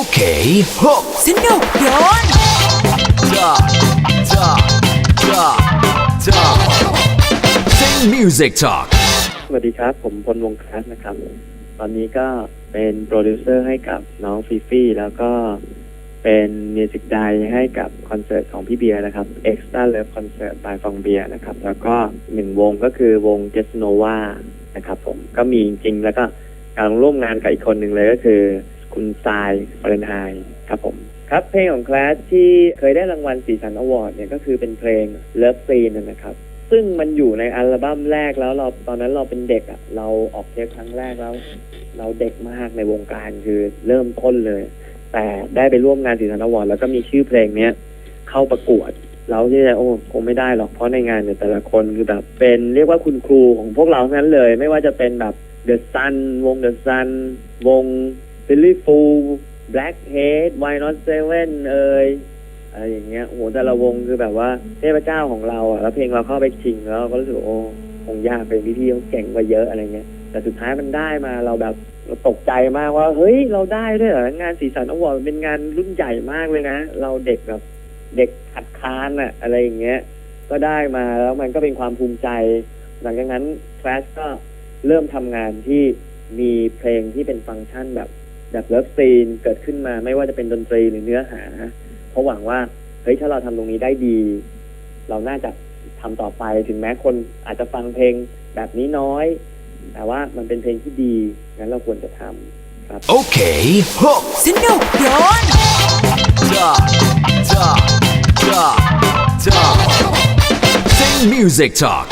Okay, hook. สนุกโยน Da, da, da, da. Sing music talk. สวัสดีครับ ผมพลวงศ์คัสนะครับ ตอนนี้ก็เป็นโปรดิวเซอร์ให้กับน้องฟีฟี่ แล้วก็เป็นมิวสิกไดให้กับคอนเสิร์ตของพี่เบียร์นะครับ Extra Love Concert by ฟองเบียร์นะครับ แล้วก็หนึ่งวงก็คือวง j e s n o v a นะครับผมก็มีจริงๆแล้วก็การร่วมงานกับอีกคนหนึ่งเลยก็คือ คุณทรายฟเรนไฮครับผม ครับเพลงของคลาสที่เคยได้รางวัลสีสันอวอร์ดเนี่ยก็คือเป็นเพลง Love Scene นะครับ ซึ่งมันอยู่ในอัลบั้มแรกแล้วเราตอนนั้นเราเป็นเด็กอะ่ะ เราออกเทปครั้งแรกแล้ว เราเด็กมากในวงการคือเริ่มต้นเลย แต่ได้ไปร่วมงานสีสันอวอร์ดแล้วก็มีชื่อเพลงเนี้ยเข้าประกวดเราที่จะโอ้คงไม่ได้หรอกเพราะในงานเนี่ยแต่ละคนคือแบบเป็นเรียกว่าคุณครูของพวกเราทั้งนั้นเลย ไม่ว่าจะเป็นแบบ The Sun วง The Sun วง Silly Fool Blackhead Why Not Seven เอ่ยอะไรอย่างเงี้ยโหแต่ละวงคือแบบว่าเทพเจ้าของเราอะแล้วเพลงเราเข้าไปชิงแล้วเราก็รู้สึกโอ้คงยากเป็นพี่ๆเขาเก่งกว่าเยอะอะไรเงี้ย แต่สุดท้ายมันได้มาเราแบบเราตกใจมากว่า เฮ้ยเราได้ด้วยเหรองานสีสันอวอร์ดเป็นงานรุ่นใหญ่มากเลยนะ เราเด็กแบบเด็กขัดค้านอะอะไรอย่างเงี้ย ก็ได้มาแล้วมันก็เป็นความภูมิใจ หลังจากนั้นคลาสก็เริ่มทำงานที่มีเพลงที่เป็นฟังก์ชันแบบ แบบเลิฟซีนเกิดขึ้นมาไม่ว่าจะเป็นดนตรีหรือเนื้อหาเพราะหวังว่าเฮ้ยถ้าเราทำตรงนี้ได้ดี เราน่าจะทำต่อไปถึงแม้คนอาจจะฟังเพลงแบบนี้น้อย แต่ว่ามันเป็นเพลงที่ดีงั้นเราควรจะทำครับ Okay, hook. สนุกโยน Da, da, da, da. Sing music talk.